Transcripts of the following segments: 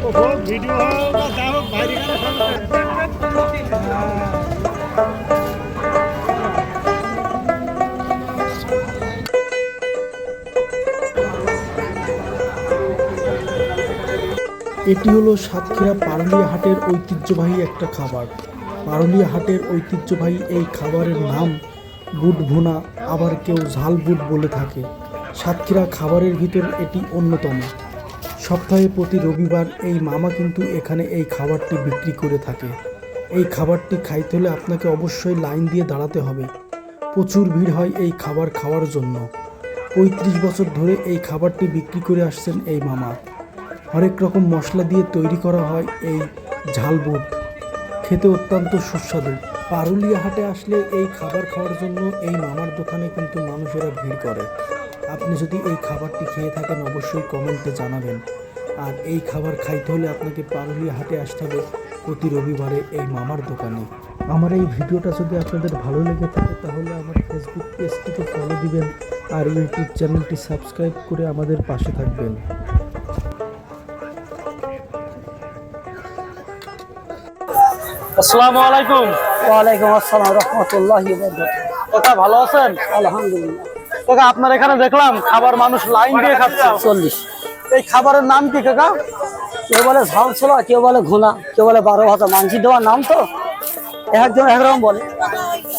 এটি হলো সাতক্ষীরা পারুলিয়া হাটের ঐতিহ্যবাহী একটা খাবার। পারুলিয়া হাটের ঐতিহ্যবাহী এই খাবারের নাম বুট ভুনা, আবার কেউ ঝাল বুট বলে থাকে। সাতক্ষীরা খাবারের ভিতর এটি অন্যতম। সপ্তাহে প্রতি রবিবার এই মামা কিন্তু এখানে এই খাবারটি বিক্রি করে থাকে। এই খাবারটি খাইতে হলে আপনাকে অবশ্যই লাইন দিয়ে দাঁড়াতে হবে। প্রচুর ভিড় হয় এই খাবার খাওয়ার জন্য। পঁয়ত্রিশ বছর ধরে এই খাবারটি বিক্রি করে আসছেন এই মামা। হরেক রকম মশলা দিয়ে তৈরি করা হয় এই ঝাল বুট খেতে অত্যন্ত সুস্বাদু। পারুলিয়া হাটে আসলে এই খাবার খাওয়ার জন্য এই মামার দোকানে কিন্তু মানুষেরা ভিড় করে। আপনি যদি এই খাবারটি খেয়ে থাকেন অবশ্যই কমেন্টে জানাবেন। আর এই খাবার খাইতে হলে আপনাকে পারুলিয়া হাটে আসতে হবে প্রতি রবিবারে এই মামার দোকানে। আমার এই ভিডিওটা যদি আপনাদের ভালো লেগে থাকে তাহলে আমার ফেসবুক পেজটিকে ফলো দিবেন আর ইউটিউব চ্যানেলটি সাবস্ক্রাইব করে আমাদের পাশে থাকবেন। আসসালামু আলাইকুম। ওয়ালাইকুম আসসালাম রহমতুল্লাহ কাকা ভালো আছেন? আলহামদুলিল্লাহ। কাকা আপনার এখানে দেখলাম খাবার মানুষ লাইন দিয়ে খাচ্ছে। চল্লিশ। এই খাবারের নাম কি কাকা? কেউ বলে ঝাল ছোলা কেউ বলে ঘোনা কেউ বলে বারো ভাজা। মাংসি দেওয়ার নাম তো? একজন একরকম বলে।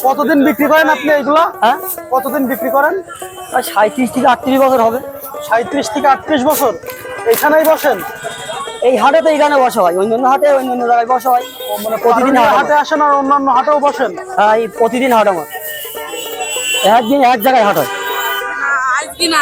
কতদিন বিক্রি করেন আপনি এইগুলা? হ্যাঁ? কতদিন বিক্রি করেন? আর সাঁত্রিশ থেকে আটত্রিশ বছর হবে। সাঁত্রিশ থেকে আটত্রিশ বছর। এখানেই বসেন? এই হাটে তো এইখানে বসা হয়। অন্য অন্য হাটে অন্য অন্য জায়গায় বসা হয়। মানে প্রতিদিন হাটে আসেন আর অন্যান্য হাটেও বসেন? হ্যাঁ এই প্রতিদিন হাট আমার একদিন এক জায়গায় হাট হয়। 你呢？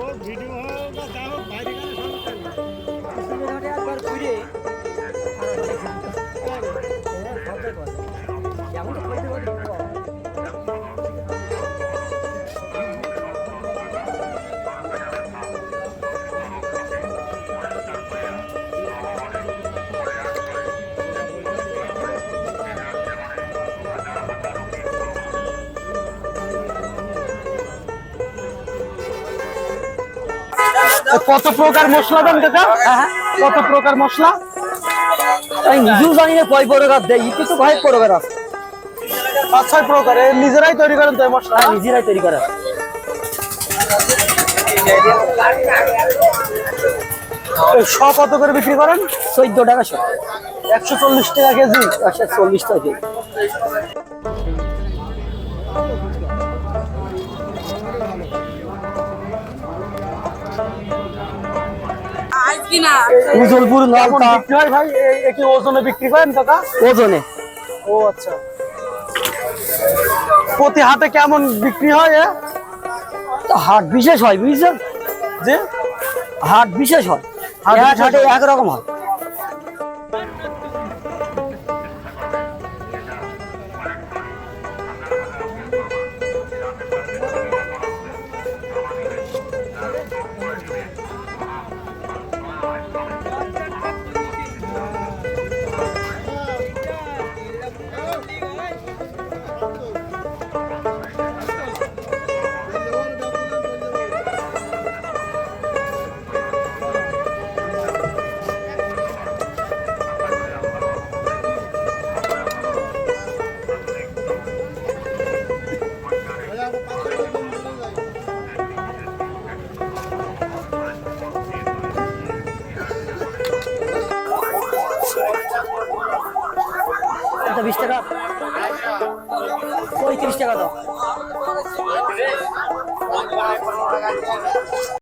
হোক ভিডিও হোক বা যা বাইরে গেলে কত প্রকার মশলা দেন কাকা কত প্রকার মশলা? আমি নিজেও জানি না কয় প্রকার দেয় ইতি তো ভাই প্রকার আছে। পাঁচ ছয় প্রকার নিজেরাই তৈরি করেন তো মশলা? হ্যাঁ নিজেরাই তৈরি করে এই শ কত করে বিক্রি করেন? চোদ্দ টাকা শো। একশো চল্লিশ টাকা কেজি। একশো চল্লিশ টাকা কেজি। আজকে উজলপুর কেমন নলতা। বিক্রি ভাই? এই- এই ওজনে বিক্রি করেন কাকা? ওজনে। ও আচ্ছা। প্রতি হাতে কেমন বিক্রি হয় এ? হাট বিশেষ হয় বুঝছেন? যে? হাট বিশেষ হয়। হাট এক হাটে একরকম হয়। এটা বিশ টাকা? পঁয়ত্রিশ টাকা দাও।